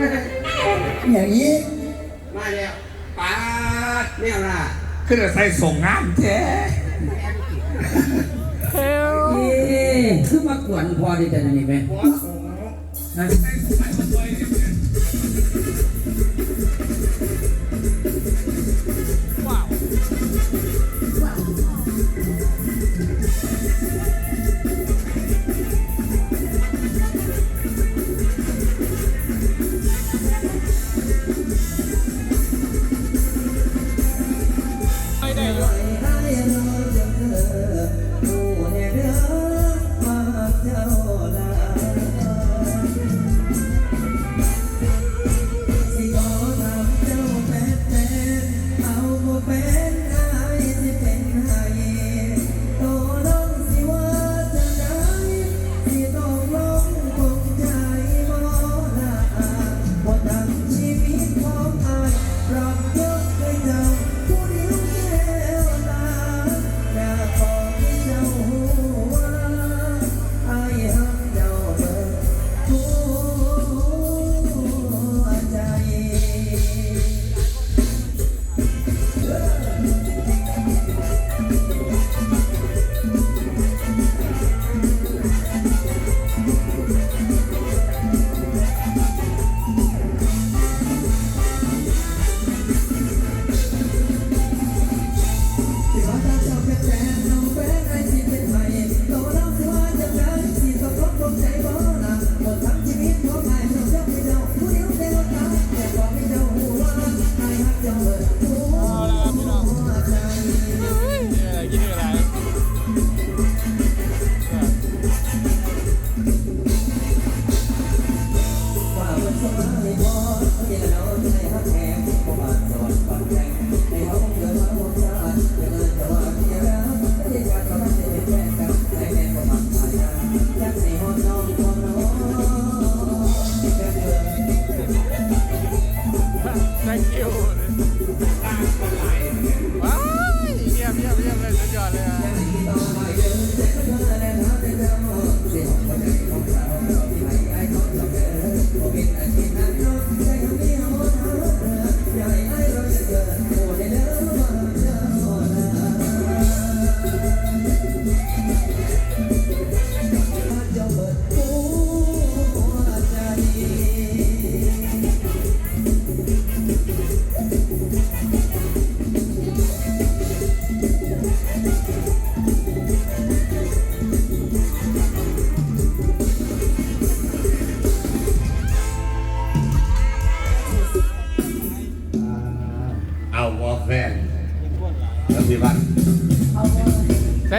ดีครับอย่างนี้มาแล้วป้าดแนวล่ะขึ้นใส่ส่งงานแท้เฮลเอ๊ะคือมากวนพอดีแต่นี่ไหมนะว้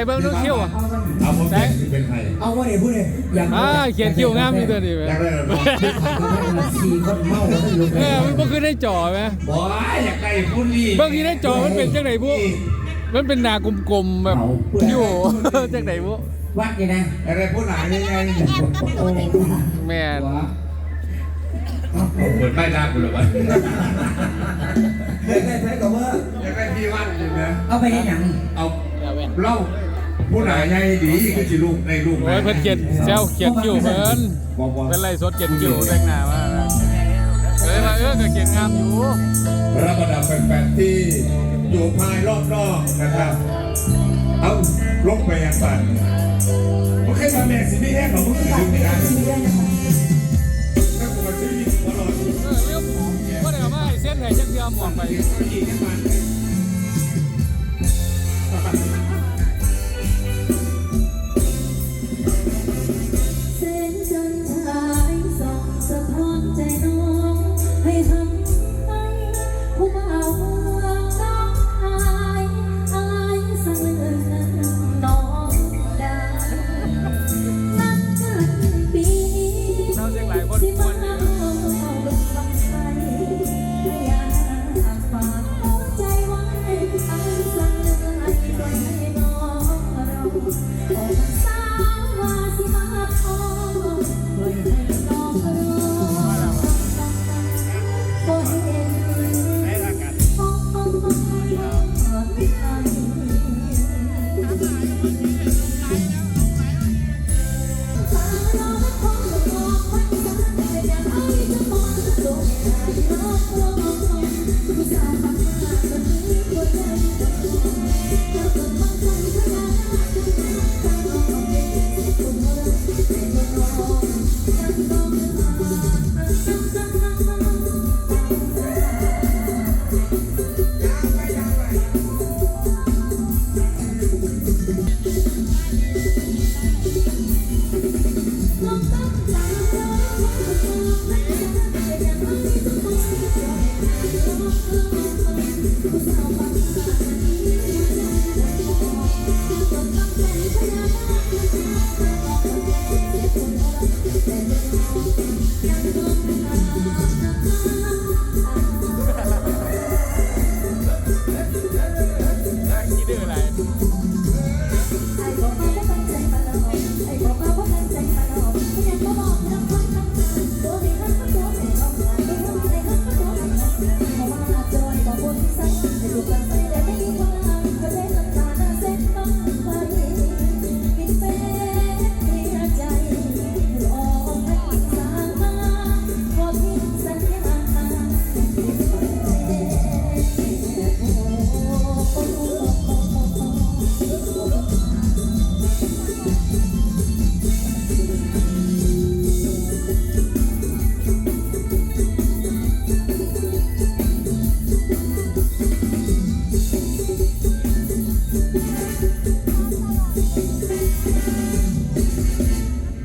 เบิ้งดูคิ้วอะเอาวอแฟนที่เป็นใครเอาว่าเนี่ยพูดเลยอย่างอ่าเขียนคิ้วงามอยู่ตัวนี้ไหมอยากได้หรือเปล่าสี่คนเมาแล้วลงเออมันบ่คือได้จ่อไหมบอยอยากได้ผู้นี้บางทีได้จ่อมันเป็นจังไหนพวกมันเป็นหนากลมๆแบบคิ้วจังไหนพวกวัดนี่นะอยากได้ผู้ไหนยังไงโอ้แม่นเปิดป้ายหน้ากูหรือวะได้ได้ใช้กับว่าอยากได้พี่วันอยู่นะเอาไปให้หยังเอาเล่า ผู้ไหนยังดีคือสิลูกในลูกโอ้ยเพิ่นเขียนเซลเขียนคิ้วเพิ่นบอกว่าเป็นไรสดเขียนคิ้วแต่งหน้ามาเอ้ยมาเออก็เขียนงามอยู่รับประดับแฟนๆที่อยู่ภายรอบนอกนะครับ เอาลงไปยังฝันโอเคมาแม่สิไม่แห้งหรอกมึงถึงไม่ได้ถ้ากูมาซื้อยิงตลอดเออเรื่องก็ได้เอามาให้เส้นให้จักเดียวหมองไป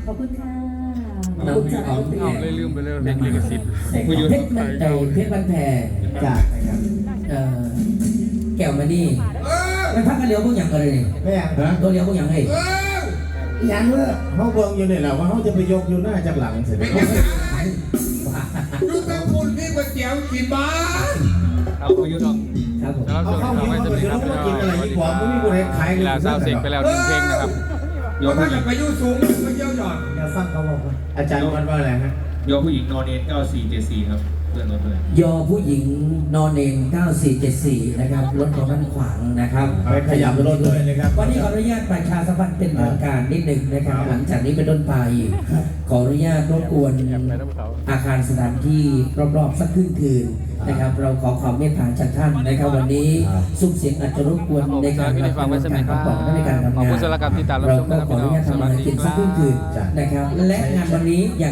ขอบคุณค่ะเอาเอาเลยลืมไปเลยเพลงลิขสิทธิ์เพชรมันใจเพชรมันแพจากเอ่อแก้วมานี่เออไปพักกันเลี้ยวพวกอย่างกันเลยนี่ไม่อยากฮะตัวเลี้ยวพวกอย่างให้ยังเลิกเขาเบิ่งอยู่เนี่แหละว่าเขาจะไปยกอยู่หน้าจากหลังเสร็จเป็นยังไงลูกตะพุนนี่ก๋วยเตี๋ยวกินบ้านเอาไปยุดออก ครับผมแล้วเอาส่วนเข้าเราหิวไม่จะมามีเดี๋ยวครับเรามากินอะไรดีกว่าไม่มีคนเห็นขายเวลาเศร้าเสียงไปแล้วหนึ่งเพลงนะครับ โยมจะไปยุ่งสูงไปเยี่ยวหย่อน อย่าฟังเขาบอกว่าอาจารย์มันว่าอะไรฮะ โยมผู้หญิงนอนเอ็น9474ครับเพื่อนรถเลยยอผู้หญิงนอนเอง9474 นะครับ รถของท่านขวางนะครับไปขยับรถด้วยนะครับ วันนี้ขออนุญาตประชาสัมพันธ์เป็นทางการนิดหนึ่งนะครับ หลังจากนี้เป็นต้นไป ขออนุญาตรบกวนแอบไปน้ำเขาอาคารสถานที่รอบๆสักครึ่งคืนนะครับ เราขอความเมตตาจากท่านนะครับวันนี้ซุ้มเสียงอาจจะรบกวนในการพี่ได้ฟังไว้สมัยการพักผ่อนและในการทำขอบงาคุนณสำหรับการติดตามรับเราชมก็นะครับขอพี่อน้นุองญาตสทำวัสงานดีกินคสัรักบครึ่งคืนนะครับ และงานวันนี้อยาก